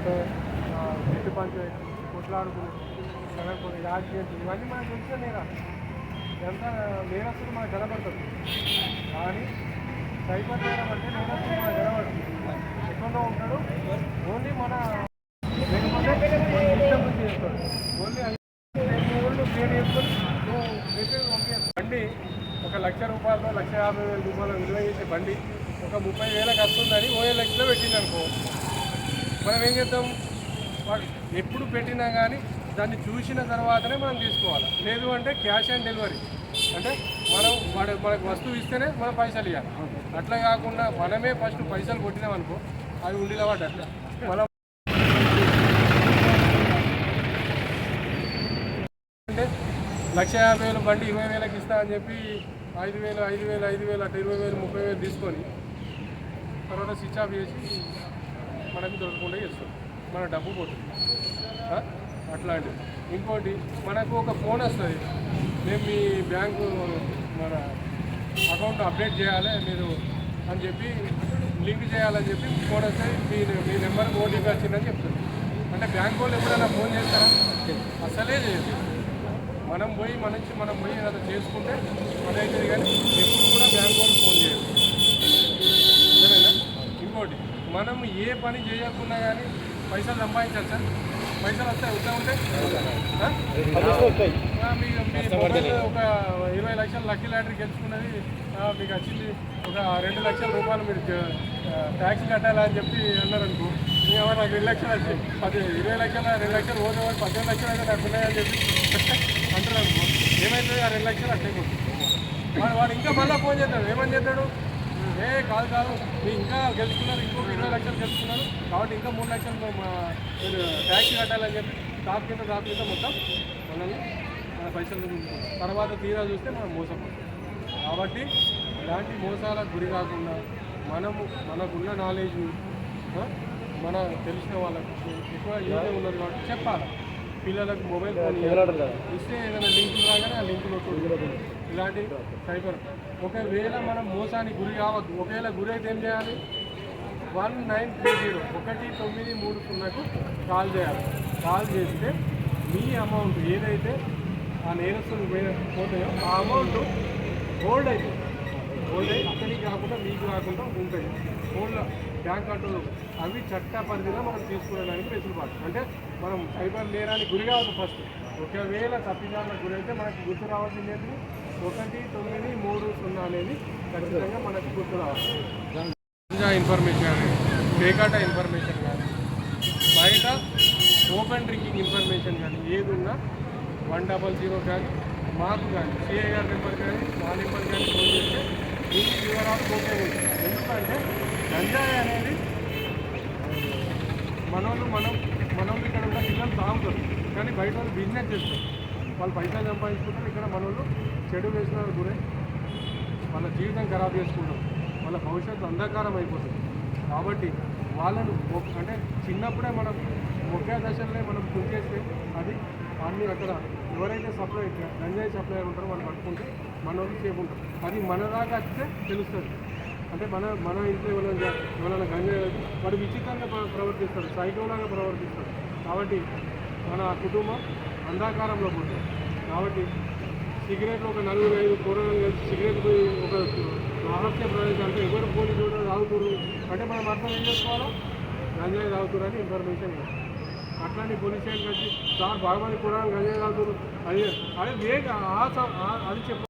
అంటే ఆ, చెట్టు పంచాయతీ కొట్లాడుకుని జరగకూడదు యాక్సిడెంట్ ఇవన్నీ మనకు తెలిసే నేరా. ఎంత నేరస్తులు మనకు కనబడుతుంది కానీ సైబర్ నేరం అంటే నేరస్తులు మనకు కనబడుతుంది ఎక్కడో ఉంటాడు. ఓన్లీ మన చేస్తాడు. ఓన్లీ ఓల్డ్ క్రియేట్ చేసుకొని నువ్వు మెసేజ్ బండి ఒక లక్ష రూపాయలు లక్ష యాభై వేల రూపాయలు విలువ చేసే బండి ఒక ముప్పై వేలకు వస్తుందని ఓఏ లక్షలో పెట్టింది అనుకో మనం ఏం చేద్దాం? వాళ్ళు ఎప్పుడు పెట్టినా కానీ దాన్ని చూసిన తర్వాతనే మనం తీసుకోవాలి. లేదు అంటే క్యాష్ ఆన్ డెలివరీ. అంటే మనం వాడు మనకు వస్తువు ఇస్తేనే మనం పైసలు ఇవ్వాలి అట్లా కాకుండా మనమే ఫస్ట్ పైసలు కొట్టినాం అనుకో అది ఉండిలో అట్లా. మనం అంటే లక్ష యాభై వేలు బండి ఇరవై వేలకు ఇస్తా అని చెప్పి ఐదు వేలు ఐదు వేలు ఐదు వేలు అట్లా ఇరవై వేలు ముప్పై వేలు తీసుకొని తర్వాత స్విచ్ ఆఫ్ చేసి మనకు దొరకకుండా చేస్తుంది. మన డబ్బు పోతుంది. అట్లాంటిది. అట్లాంటివి ఇంకోటి మనకు ఒక ఫోన్ వస్తుంది. మేము మీ బ్యాంకు మన అకౌంట్ అప్డేట్ చేయాలి మీరు అని చెప్పి లింక్ చేయాలని చెప్పి ఫోన్ వస్తుంది. మీ మీ నెంబర్కి ఓటీపీ వచ్చిందని చెప్తుంది. అంటే బ్యాంక్ వాళ్ళు ఎప్పుడైనా ఫోన్ చేస్తారా? అసలే చేయదు మనం పోయి మన నుంచి మనం పోయి ఏదైనా చేసుకుంటే అదైతుంది కానీ ఎప్పుడు కూడా బ్యాంక్ వాళ్ళు ఫోన్ చేయదు మనం ఏ పని చేయకుండా కానీ పైసలు సంపాదించాలి సార్? పైసలు వస్తాయి వస్తూ ఉంటే? మీ మొబైల్ ఒక ఇరవై లక్షల లక్కీ లాటరీ గెలుచుకున్నది మీకు వచ్చింది. ఒక రెండు లక్షల రూపాయలు మీరు ట్యాక్స్ కట్టాలా అని చెప్పి అన్నారు అనుకో ఇంకా నాకు రెండు లక్షలు వచ్చాయి పది ఇరవై లక్షల రెండు లక్షలు పోతే వాడు పద్దెనిమిది లక్షలు అయితే నాకు ఉన్నాయని చెప్పి అంటారు అనుకో ఏమవుతుంది ఆ రెండు లక్షలు అట్లే వాడు ఇంకా మళ్ళీ ఫోన్ చేస్తాడు ఏమని చేస్తాడు ఏ కాదు కాదు. మీరు ఇంకా గెలుచుకున్నారు ఇంకొక ఇరవై లక్షలు గెలుచుకున్నారు. కాబట్టి ఇంకా మూడు లక్షలు మీరు ట్యాక్స్ కట్టాలని చెప్పి టాప్ కింద టాప్ కింద మొత్తం మనల్ని మన పైసలు తర్వాత తీరా చూస్తే మనం మోసపోతాం కాబట్టి ఇలాంటి మోసాలకు గురి కాకుండా మనము మనకున్న నాలెడ్జ్ మన తెలిసిన వాళ్ళకు ఎక్కువ యూజ్ ఉన్నారు కాబట్టి చెప్పాలి? పిల్లలకు మొబైల్ ఫోన్. ఇస్తే ఏదైనా లింకులు రాగానే ఆ లింకులు. ఇలాంటి సైబర్. ఒకవేళ మనం మోసానికి గురి కావద్దు. ఒకవేళ గురి అయితే ఏం చేయాలి? వన్ నైన్ త్రీ జీరో ఒకటి తొమ్మిది మూడు సున్నాకు కాల్ చేయాలి. కాల్ చేస్తే మీ అమౌంట్ ఏదైతే ఆ నేరస్తులు పోతాయో ఆ అమౌంట్ హోల్డ్ అవుతుంది హోల్డ్ అయ్యి అతనికి కాకుండా మీకు కాకుండా ఉంటాయి హోల్డ్ బ్యాంక్ అకౌంట్ అవి చట్ట పరిధిలో మనం తీసుకునేదానికి వెసులుబాటు. అంటే మనం సైబర్ నేరానికి గురి కావద్దు ఫస్ట్ ఒకవేళ తప్పిదారులకు గురైతే మనకు గుర్తు రావాల్సింది ఏంటి? ఒకటి తొమ్మిది మూడు సున్నా అనేది ఖచ్చితంగా మనకు గుర్తు రావాలి. ఇన్ఫర్మేషన్ కానీ పేకాట ఇన్ఫర్మేషన్ కానీ బయట ఓపెన్ డ్రింకింగ్ ఇన్ఫర్మేషన్ కానీ ఏది ఉన్నా వన్ డబల్ జీరో కానీ మాకు కానీ సిఐఆర్ నెంబర్ కానీ మా నెంబర్ కానీ ఫోన్ చేస్తే ఈ వివరాలు ఓకే ఉంటాయి. ఎందుకంటే గంజాయి అనేది మనోళ్ళు మనం మనోళ్ళు ఇక్కడ ఉన్న పిల్లలు తాగుతారు. కానీ బయట వాళ్ళు బిజినెస్ చేస్తారు. వాళ్ళు పైసలు సంపాదించుకుంటారు. ఇక్కడ మనోళ్ళు చెడు వేసిన గురై. వాళ్ళ జీవితం ఖరాబ్ చేసుకుంటారు. వాళ్ళ భవిష్యత్తు అంధకారం అయిపోతుంది. కాబట్టి వాళ్ళను అంటే చిన్నప్పుడే మనం ఒకే దశలనే మనం కుంచేస్తే అది అన్ని అక్కడ ఎవరైతే సప్లై గంజాయి సప్లై ఉంటారో వాళ్ళు పట్టుకుంటే మన వాళ్ళు అది మన దాకా వస్తే తెలుస్తుంది. అంటే మన మన ఇంట్లో ఎవరైనా ఎవరైనా గంజాయి వాడు విచిత్రంగా ప్రవర్తిస్తాడు సైకోలాగా ప్రవర్తిస్తాడు. కాబట్టి మన కుటుంబం అంధాకారంలో పోతుంది. కాబట్టి సిగరెట్లు ఒక నలుగురు ఐదు కూరగాయలు కలిసి సిగరెట్ పోయి ఒక రహస్య ప్రదేశం అంటే ఎవరు పోలీసు చూడడం తాగుతురు? అంటే మనం అర్థం ఏం చేసుకోవాలో? గంజాయి తాగుతురు అని ఇన్ఫర్మేషన్ అట్లాంటి పోలీస్ స్టేషన్కి వచ్చి సార్ బాగా మంది కూరగాయలు గంజాయి తాగుతురు. అది అదే వేగ ఆ ఆ- అది చెప్ప